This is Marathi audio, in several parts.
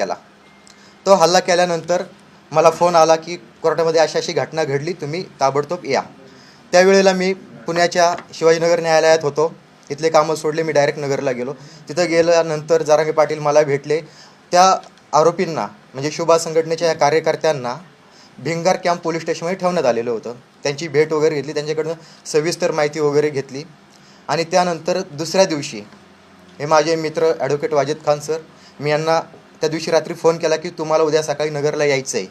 केला. तो हल्ला केल्यानंतर मला फोन आला की कोर्टामध्ये अशी अशी घटना घडली तुम्ही ताबडतोब या. त्यावेळेला मी पुण्याच्या शिवाजीनगर न्यायालयात होतो. इथले कामं सोडले मी डायरेक्ट नगरला गेलो. तिथं गेल्यानंतर जारांगे पाटील मला भेटले. त्या आरोपींना म्हणजे शुभा संघटनेच्या या कार्यकर्त्यांना भिंगार कॅम्प पोलीस स्टेशनमध्ये ठेवण्यात आलेलं होतं. त्यांची भेट वगैरे घेतली त्यांच्याकडनं सविस्तर माहिती वगैरे घेतली. आणि त्यानंतर दुसऱ्या दिवशी हे माझे मित्र ॲडव्होकेट वाजिद खान सर मी यांना त्या दिवशी रात्री फोन केला की तुम्हाला उद्या सकाळी नगरला यायचं आहे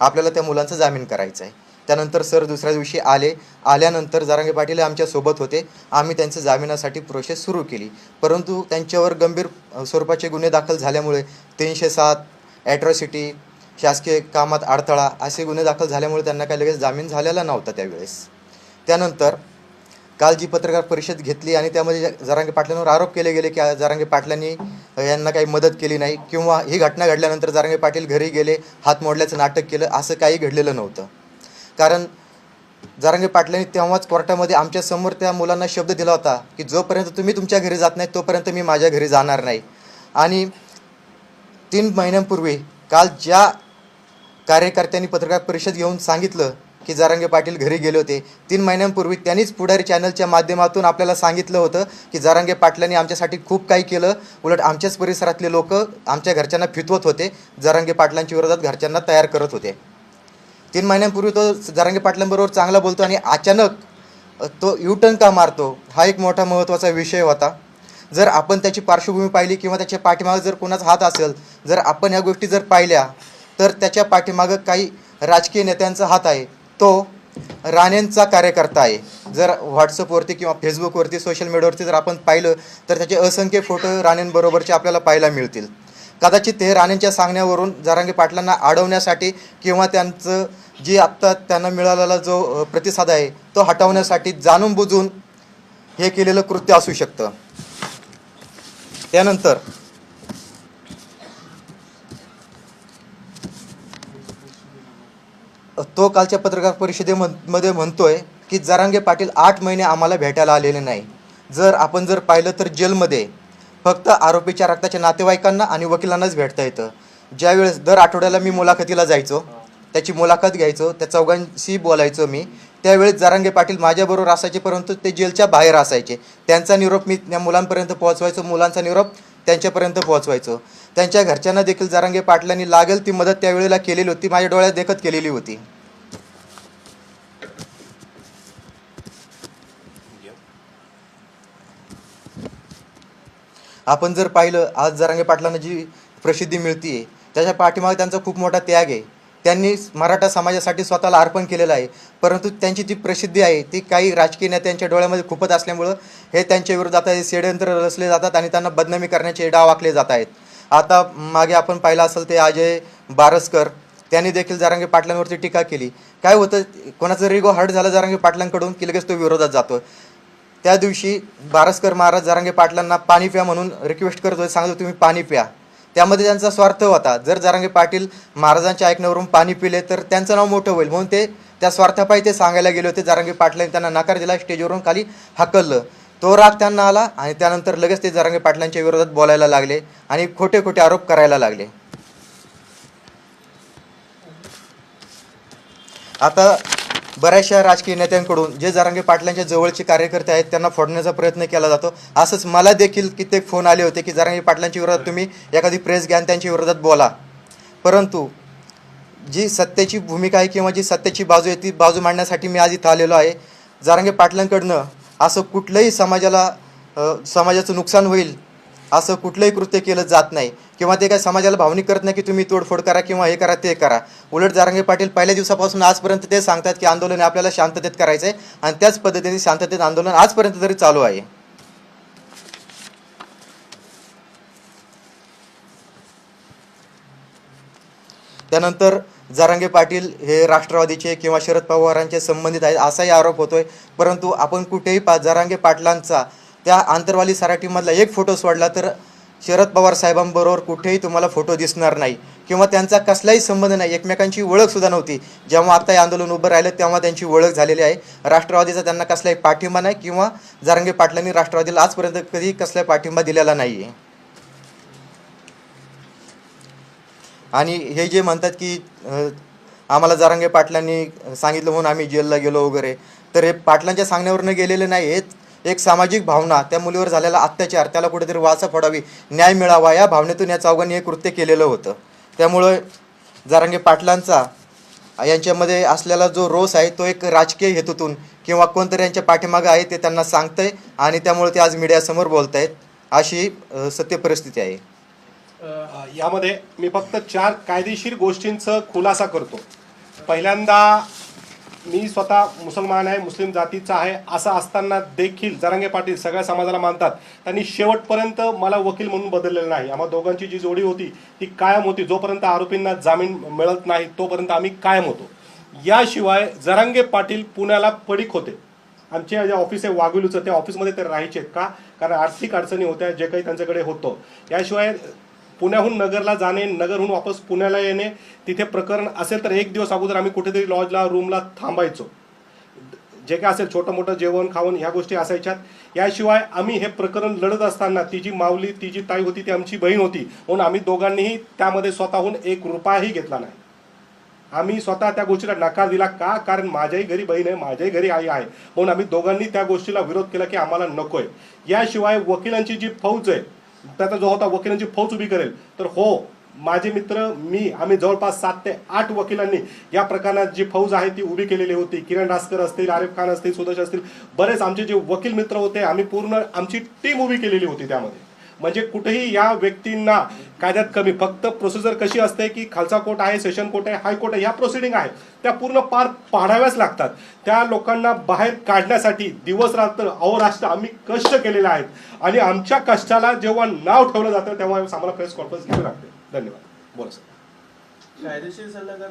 आपल्याला त्या मुलांचा जामीन करायचा आहे त्यानंतर सर दुसऱ्या दिवशी आले. आल्यानंतर जारांगे पाटील आमच्यासोबत होते. आम्ही त्यांचं जामिनासाठी प्रोसेस सुरू केली. परंतु त्यांच्यावर गंभीर स्वरूपाचे गुन्हे दाखल झाल्यामुळे तीनशे सात ॲट्रॉसिटी शासकीय कामात अडथळा असे गुन्हे दाखल झाल्यामुळे त्यांना काही लगेच जामीन झालेला नव्हता त्यावेळेस. त्यानंतर काल जी पत्रकार परिषद घेतली आणि त्यामध्ये जरांगे पाटलांवर आरोप केले गेले की जरांगे पाटलांनी यांना काही मदत केली नाही किंवा ही घटना घडल्यानंतर जरांगे पाटील घरी गेले हात मोडल्याचं नाटक केलं असं काही घडलेलं नव्हतं. कारण जरांगे पाटलांनी तेव्हाच कोर्टामध्ये आमच्यासमोर त्या मुलांना शब्द दिला होता की जोपर्यंत तुम्ही तुमच्या घरी जात नाही तोपर्यंत मी माझ्या घरी जाणार नाही. आणि तीन महिन्यांपूर्वी काल ज्या कार्यकर्त्यांनी पत्रकार परिषद घेऊन सांगितलं की जारांगे पाटील घरी गेले होते. तीन महिन्यांपूर्वी त्यांनीच पुढारी चॅनलच्या माध्यमातून आपल्याला सांगितलं होतं की जारांगे पाटलांनी आमच्यासाठी खूप काही केलं. उलट आमच्याच परिसरातले लोक आमच्या घरच्यांना फितवत होते. जारांगे पाटलांच्या विरोधात घरच्यांना तयार करत होते. तीन महिन्यांपूर्वी तो जारांगे पाटलांबरोबर चांगला बोलतो आणि अचानक तो युटर्न का मारतो हा एक मोठा महत्त्वाचा विषय होता. जर आपण त्याची पार्श्वभूमी पाहिली किंवा त्याच्या पाठीमागं जर कोणाचा हात असेल जर आपण ह्या गोष्टी जर पाहिल्या तर त्याच्या पाठीमागं काही राजकीय नेत्यांचा हात आहे. तो राणेंचा कार्यकर्ता आहे. जर व्हॉट्सअपवरती किंवा फेसबुकवरती सोशल मीडियावरती जर आपण पाहिलं तर त्याचे असंख्य फोटो राणेंबरोबरचे आपल्याला पाहायला मिळतील. कदाचित हे राणेंच्या सांगण्यावरून जरांगे पाटलांना अडवण्यासाठी किंवा त्यांचं जी आत्ता त्यांना मिळालेला जो प्रतिसाद आहे तो हटवण्यासाठी जाणून बुजून हे केलेलं कृत्य असू शकतं. त्यानंतर तो कालच्या पत्रकार परिषदेमध्ये म्हणतोय की जरांगे पाटील आठ महिने आम्हाला भेटायला आलेले नाही. जर आपण जर पाहिलं तर जेलमध्ये फक्त आरोपीच्या रक्ताच्या नातेवाईकांना आणि वकिलांनाच भेटता येतं. ज्यावेळेस दर आठवड्याला मी मुलाखतीला जायचो त्याची मुलाखत घ्यायचो त्या चौघांशी बोलायचो मी त्यावेळेस जरांगे पाटील माझ्याबरोबर असायचे परंतु ते जेलच्या बाहेर असायचे. त्यांचा निरोप मी त्या मुलांपर्यंत पोहोचवायचो. मुलांचा निरोप त्यांच्यापर्यंत पोहोचवायचो. त्यांच्या घरच्यांना देखील जारांगे पाटलांनी लागेल ती मदत त्यावेळेला केलेली होती. माझ्या डोळ्यात देखत केलेली होती. आपण जर पाहिलं आज जारांगे पाटलांना जी प्रसिद्धी मिळते त्याच्या पाठीमागे त्यांचा खूप मोठा त्याग आहे. त्यांनी मराठा समाजासाठी स्वतःला अर्पण केलेलं आहे. परंतु त्यांची जी प्रसिद्धी आहे ती काही राजकीय नेत्यांच्या डोळ्यामध्ये खूपच असल्यामुळं हे त्यांच्या विरोधात हे षडयंत्र रचले जातात आणि त्यांना बदनामी करण्याचे डाव आखले जात आहेत. आता मागे आपण पाहिलं असेल ते अजय बारसकर त्यांनी देखील जारांगे पाटलांवरती टीका केली. काय होतं कोणाचं रिगो हर्ट झालं जारांगे पाटलांकडून की लगेच तो विरोधात जातो त्या दिवशी बारसकर महाराज जरांगे पाटलांना पाणी प्या म्हणून रिक्वेस्ट करतोय सांगतो तुम्ही पाणी प्या. त्यामध्ये त्यांचा स्वार्थ होता. जर जरांगे पाटील महाराजांच्या ऐकण्यावरून पाणी पिले तर त्यांचं नाव मोठं होईल. म्हणून ते त्या स्वार्थापायी ते सांगायला गेले होते. जरांगे पाटलांनी त्यांना नकार दिला स्टेजवरून खाली हकललं. तो राग त्यांना आला आणि त्यानंतर लगेच ते जरांगे पाटलांच्या विरोधात बोलायला लागले आणि खोटे खोटे आरोप करायला लागले. आता बऱ्याचशा राजकीय नेत्यांकडून जे जरांगे पाटलांच्या जवळचे कार्यकर्ते आहेत त्यांना फोडण्याचा प्रयत्न केला जातो. असंच मला देखील कित्येक फोन आले होते की जरांगे पाटलांच्या विरोधात तुम्ही एखादी प्रेस घ्या त्यांच्या विरोधात बोला. परंतु जी सत्तेची भूमिका आहे किंवा जी सत्तेची बाजू आहे ती बाजू मांडण्यासाठी मी आज इथं आलेलो आहे. जारांगे पाटलांकडनं असं कुठलंही समाजाला समाजाचं नुकसान होईल असं कुठलंही कृत्य केलं जात नाही. किंवा ते काय समाजाला भावनिक करत नाही की तुम्ही तोडफोड करा किंवा हे करा ते करा. उलट जारांगे पाटील पहिल्या दिवसापासून आजपर्यंत ते सांगतात की आंदोलन आपल्याला शांततेत करायचं आहे आणि त्याच पद्धतीने शांततेत आंदोलन आजपर्यंत तरी चालू आहे. त्यानंतर जारांगे पाटील हे राष्ट्रवादीचे किंवा शरद पवारांचे संबंधित आहेत असाही आरोप होतोय. परंतु आपण कुठेही पा जारांगे पाटलांचा त्या आंतरवाली सराटीमधला एक फोटो सोडला तर शरद पवार साहेबांबरोबर कुठेही तुम्हाला फोटो दिसणार नाही. किंवा त्यांचा कसलाही संबंध नाही. एकमेकांची ओळख सुद्धा नव्हती. जेव्हा आता हे आंदोलन उभं राहिलं तेव्हा त्यांची ओळख झालेली आहे. राष्ट्रवादीचा त्यांना कसलाही पाठिंबा नाही किंवा जारंगे पाटलांनी राष्ट्रवादीला आजपर्यंत कधी कसलाही पाठिंबा दिलेला नाही आहे आणि हे जे म्हणतात की आम्हाला जारंगे पाटलांनी सांगितलं म्हणून आम्ही जेलला गेलो वगैरे तर हे पाटलांच्या सांगण्यावरनं गेलेले नाही आहेत एक सामाजिक भावना त्या मुलीवर झालेला अत्याचार त्याला कुठेतरी वाचा फोडावी न्याय मिळावा या भावनेतून या चौघांनी हे कृत्य केलेलं होतं. त्यामुळं जारंगे पाटलांचा यांच्यामध्ये असलेला जो रोष आहे तो एक राजकीय हेतूतून किंवा कोणतरी यांच्या पाठीमागं आहे ते त्यांना सांगतंय आणि त्यामुळे ते आज मीडियासमोर बोलत आहेत अशी सत्य परिस्थिती आहे. यामध्ये मी फक्त चार कायदेशीर गोष्टींचा खुलासा करतो. पहिल्यांदा मी स्वतः मुसलमान आहे मुस्लिम जातीचा आहे असं असताना देखील जरांगे पाटील सगळ्या समाजाला मानतात. त्यांनी शेवटपर्यंत मला वकील म्हणून बदललेलं नाही. आम्हा दोघांची जी जोडी होती ती कायम होती. जोपर्यंत आरोपींना जामीन मिळत नाही तोपर्यंत आम्ही कायम होतो. याशिवाय जरांगे पाटील पुण्याला पडीक होते. आमचे जे ऑफिस आहे वाघुलूचं त्या ऑफिसमध्ये ते राहायचे का? कारण आर्थिक अडचणी होत्या जे काही त्यांच्याकडे होतं. याशिवाय पुण्याहून नगरला जाणे नगरहून वापस पुण्याला येणे तिथे प्रकरण असेल तर एक दिवस अगोदर आम्ही कुठेतरी लॉजला रूमला थांबायचो. जे काय असेल छोटं मोठं जेवण खावण ह्या गोष्टी असायच्यात. याशिवाय आम्ही हे प्रकरण लढत असताना ती जी माऊली ती जी ताई होती ती आमची बहीण होती म्हणून आम्ही दोघांनीही त्यामध्ये स्वतःहून एक रुपयाही घेतला नाही. आम्ही स्वतः त्या गोष्टीला नकार दिला का? कारण माझ्याही घरी बहीण आहे माझ्याही घरी आई आहे. म्हणून आम्ही दोघांनी त्या गोष्टीला विरोध केला की आम्हाला नकोय. याशिवाय वकिलांची जी फौज आहे त्याचा जो होता वकिलांची फौज उभी करेल. तर हो माझे मित्र मी आम्ही जवळपास सात ते आठ वकिलांनी या प्रकरणात जी फौज आहे ती उभी केलेली होती. किरण डास्कर असतील आरिफ खान असतील सुदर्श असतील. बरेच आमचे जे वकील मित्र होते आम्ही पूर्ण आमची टीम उभी केलेली होती त्यामध्ये. म्हणजे कुठेही या व्यक्तींना कायद्यात कमी. फक्त प्रोसिजर कशी असते की खालचा कोर्ट आहे सेशन कोर्ट आहे हायकोर्ट आहे ह्या प्रोसिडिंग आहे. त्या पूर्ण पार पाडाव्याच लागतात. त्या लोकांना बाहेर काढण्यासाठी दिवस रात्र अहोराष्ट्र आम्ही कष्ट केलेले आहेत. आणि आमच्या कष्टाला जेव्हा नाव ठेवलं जातं तेव्हा आम्हाला प्रेस कॉन्फरन्स घ्यावी लागते. धन्यवाद. बोला सर कायदेशीर सल्लागार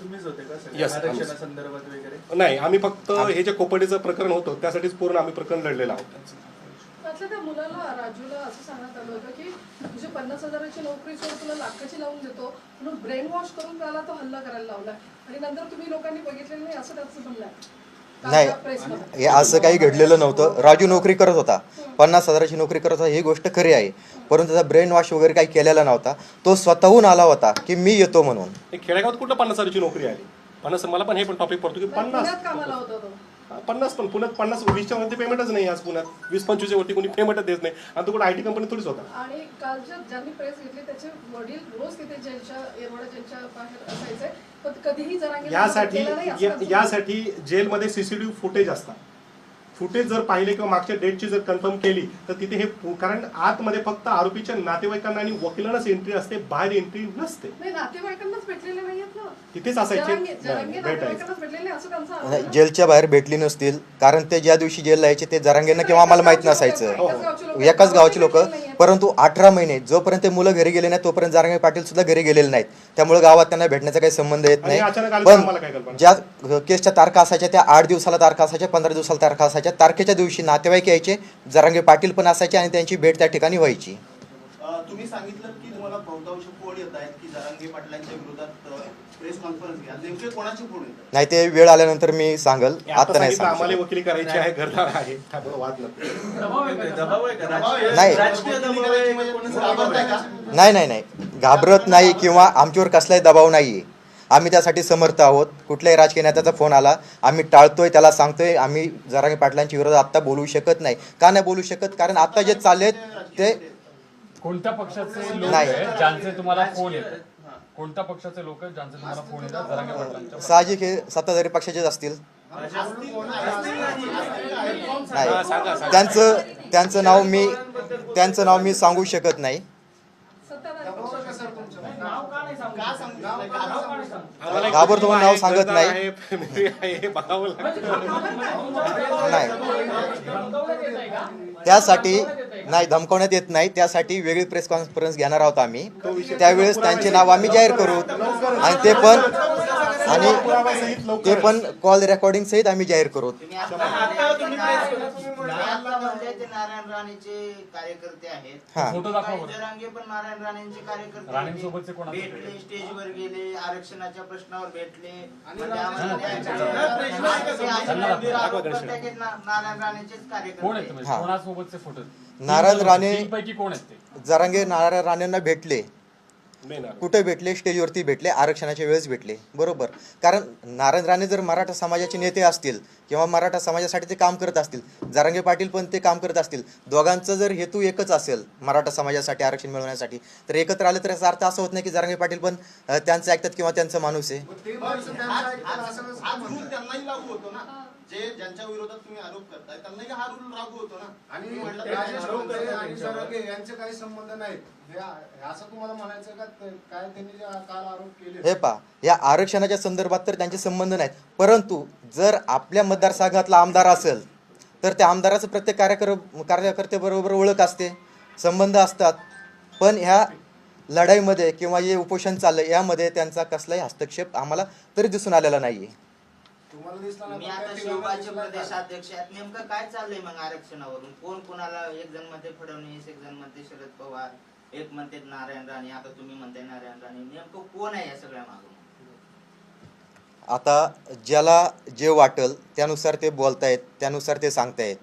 तुम्हीच होते का वगैरे? नाही आम्ही फक्त हे जे कोपडीचं प्रकरण होतं त्यासाठीच पूर्ण आम्ही प्रकरण लढलेलं आहोत. त्यातल्या त्या मुलाला राजूला असं सांगण्यात आलं होतं की तुझी पन्नास हजाराची नोकरी सोड तुला लाखाची लावून देतो. म्हणून ब्रेन वॉश करून त्याला तो हल्ला करायला लावला. आणि नंतर तुम्ही लोकांनी बघितलेलं नाही असं त्याचं म्हणणं आहे. नाही. हे असं काही घडलेलं नव्हतं. राजू नोकरी करत होता. पन्नास हजाराची नोकरी करत होता ही गोष्ट खरी आहे. परंतु त्याचा ब्रेन वॉश वगैरे काही केलेला नव्हता. तो स्वतःहून आला होता की मी येतो म्हणून. हे खेडेगावात कुठं पन्नास हजाराची नोकरी आली पन्नास मला पण हे पण टॉपिक पडतो की पन्नास. पन्नास पण पुण्यात पन्नास वीसच्या वरती पेमेंटच नाही आज पुण्यात. वीस पंचवीसच्या वरती कोणी पेमेंटच देत नाही. आणि तो कुठे आय टी कंपनी थोडीच होता. आणि कालच्या ज्यांनी प्रेस घेतली त्याचे वडील रोज तिथे जेलच्या येरवडा जेलच्या बाहेर असायचे पण कधीही जरांगे यासाठी यासाठी जेलमध्ये सीसीटीव्ही फुटेज असतात. फुटेज जर पाहिले किंवा मागच्या डेटची जर कन्फर्म केली तर तिथे हे कारण आतमध्ये फक्त आरोपीच्या नातेवाईकांना आणि वकिलांनाच एंट्री असते बाहेर एंट्री नसते. नाही नातेवाईकांनाच भेटलेले नाहीयेत ना. तिथेच असायचे. जेलच्या बाहेर भेटली नसतील कारण ते ज्या दिवशी जेलला यायचे ते जरांगेंना किंवा आम्हाला माहीत नसायचं. एकाच गावची लोकं- परंतु अठरा महिने जोपर्यंत ते मुलं घरी गेले नाही तोपर्यंत जारंगे पाटील सुद्धा घरी गेलेले नाहीत. त्यामुळे गावात त्यांना भेटण्याचा काही संबंध येत आणि अचानक नाही आले तर आम्हाला काय पण कल्पना? ज्या केसच्या तारखा असायच्या त्या आठ दिवसाला तारखा असायच्या पंधरा दिवसाला तारखा असायच्या. तारखेच्या दिवशी नातेवाईक यायचे जरांगे पाटील पण असायचे आणि त्यांची भेट त्या ठिकाणी व्हायची. अ, तुम्ही सांगितलं की तुम्हाला बहुतांश फोन येत आहेत की जरांगे पाटलांच्या विरोधात प्रेस कॉन्फरन्स घ्या. नेमके कोणाचे फोन येतात नाही ते वेळ आल्यानंतर मी सांगल. आता नाही आम्हाला वकिली करायची आहे घरदार आहे. त्यामुळे वाद नको. दबाव आहे का? दबाव आहे का? दबाव आहे. नाही. राजकीय दबाव आहे का कोणाचा दबाव घाबरताय आहे का? नाही नाही नाही. घाबरत नाही किंवा आमच्यावर कसलाही दबाव नाही आहे आम्ही त्यासाठी समर्थ आहोत. कुठल्याही राजकीय नेत्याचा फोन आला आम्ही टाळतोय त्याला सांगतोय. आम्ही जरांगे पाटलांच्या विरोधात आत्ता बोलू शकत नाही. का नाही बोलू शकत? कारण आता जे चाललेत ते कोणत्या पक्षाचे लोक नाही. आहेत ज्यांचे तुम्हाला फोन येतात कोणत्या पक्षाचे लोक आहेत ज्यांचे तुम्हाला फोन येतात? जरांगे पाटलांच्या साहजिक हे सत्ताधारी पक्षाचेच असतील. नाही. त्यांचं त्यांचं नाव मी त्यांचं नाव मी सांगू शकत नाही सत्ताधारी पक्ष. का सांगू शकत नाही? घाबरता? आम्हाला एक घाबरतो कुटुंब म्हणून नाव सांगत नाही. हे नाही. त्यासाठी नाही धमकवण्यात येत नाही. त्यासाठी वेगळी प्रेस कॉन्फरन्स घेणार आहोत आम्ही. त्यावेळेस त्यांचे नाव आम्ही जाहीर करू. आणि ते पण आणि ते. पण कॉल रेकॉर्डिंग सहित आम्ही जाहीर करू. तुम्ही आता म्हणले ते नारायण राणेचे कार्यकर्ते आहेत हा फोटो दाखवा काही बरं. जरांगे पण नारायण राणेंचे कार्यकर्ते राणेंसोबतचे होते. कोणाचे? भेटले स्टेजवर गेले आरक्षणाच्या प्रश्नावर भेटले म्हणजे हा, आम्हाला न्याय. आहेत ना- नारायण राणेचेच कोण आहेत कार्यकर्ते तुम्ही हा. कोणासोबतचे फोटो नारायण राणे- पैकी कोण आहेत ते जरांगे नारायण राणेंना भेटले. कुठे भेटले स्टेजवरती भेटले आरक्षणाच्या वेळेस भेटले. बरोबर. कारण नारायण राणे जर मराठा समाजाचे नेते असतील किंवा मराठा समाजासाठी ते काम करत असतील जरांगे पाटील पण ते काम करत असतील दोघांचं जर हेतू एकच असेल मराठा समाजासाठी आरक्षण मिळवण्यासाठी तर एकत्र आले तर याचा अर्थ असं होत नाही की जरांगे पाटील पण त्यांचं ऐकतात किंवा त्यांचा माणूस आहे. जे ज्यांच्या विरोधात तुम्ही आरोप करताय त्यांनाही हा रूल लागू होतो ना? आणि राजेश टोपे यांचे काही संबंध नाहीत. हे हे असं तुम्हाला म्हणायचं का? ते- काय त्यांनी जे काल आरोप केले? हे पा या आरक्षणाच्या संदर्भात तर त्यांचे संबंध नाहीत. परंतु जर आपल्या मतदारसंघातला आमदार असेल तर त्या आमदाराचं प्रत्येक कार्यकर कार्यकर्त्याबरोबर ओळख असते संबंध असतात. पण ह्या लढाईमध्ये किंवा जे उपोषण चाललं यामध्ये त्यांचा कसलाही हस्तक्षेप आम्हाला तरी दिसून आलेला नाही आहे तुम्हाला दिसला आता शिवबाचे आहेत नेमकं काय चाललंय मग आरक्षणावरून कोण कोणाला एक जण म्हणते फडणवीस एक जण म्हणते शरद पवार एक म्हणते नारायण राणे आता तुम्ही म्हणताय नारायण राणे नेमकं कोण आहे या सगळ्या मागून आता ज्याला जे वाटल त्यानुसार ते बोलतायत त्यानुसार ते सांगतायत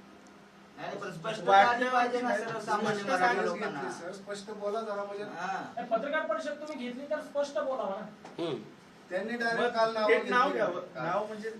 नाही पण स्पष्ट वाटलं झाले पाहिजे ना पाहिजे. सर्वसामान्य स्पष्ट मराठी सांगायचं लोकांना घेतली, सर. स्पष्ट बोला जरा म्हणजे हा. पत्रकार परिषद तुम्ही घेतली तर स्पष्ट बोलावा ना. त्यांनी डायरेक्ट काल नाव नाव घ्यावं नाव म्हणजे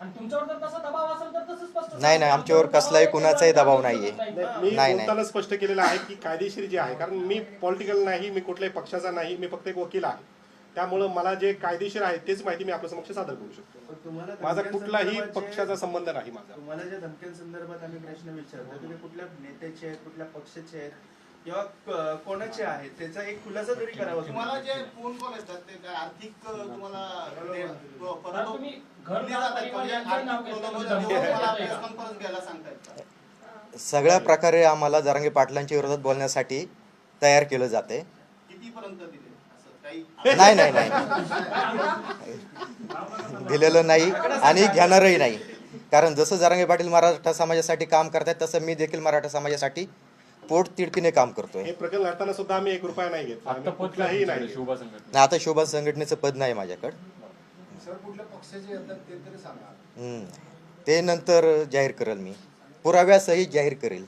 आणि तुमच्यावर जर तसा दबाव असेल तर तसं स्पष्ट नाही, नाही, आमच्यावर कसलाही कुणाचाही दबाव नाहीये. नाही. मी नाही, नाही. बोलताना स्पष्ट केलेलं आहे की कायदेशीर जे आहे कारण मी पॉलिटिकल नाही मी कुठल्याही पक्षाचा नाही मी फक्त एक वकील आहे त्यामुळं मला जे कायदेशीर आहे तेच माहिती मी आपल्या समक्ष सादर करू शकतो पण तुम्हाला माझा कुठलाही जे- पक्षाचा संबंध नाही माझा तुम्हाला ज्या धमक्यांसंदर्भात आम्ही प्रश्न विचारतो तुम्ही कुठल्या नेत्याचे आहेत कुठल्या पक्षाचे आहेत किंवा कोणाचे आहेत? त्याचा एक खुलासा तरी करावा तुम्हाला. तुम्ही. जे फोन कॉल येतात ते काय आर्थिक तुम्हाला तुम्ही घर म्हणजे म्हणजे घ्यायला सांगतायत? सगळ्या प्रकारे आम्हाला जरांगे पाटलांच्या विरोधात बोलण्यासाठी तयार केलं जाते. कितीपर्यंत दिले? असं काही नाही नाही नाही. दिलेलं नाही आणि घेणारही नाही. कारण जसं जरांगे पाटील मराठा समाजासाठी काम करतायत तसं मी देखील मराठा समाजासाठी पोट तिडकीने काम करतोय. हे प्रकरण लढताना सुद्धा आम्ही एक रुपया नाही आम्ही कुठलाही नाही. शोभा संघटना. आता शोभा संघटनेचं पद नाही माझ्याकडं. सर कुठल्या पक्षाचे येतात ते तरी सांगा. हम्म. ते नंतर जाहीर करेल मी. पुराव्यासहित जाहीर करेल.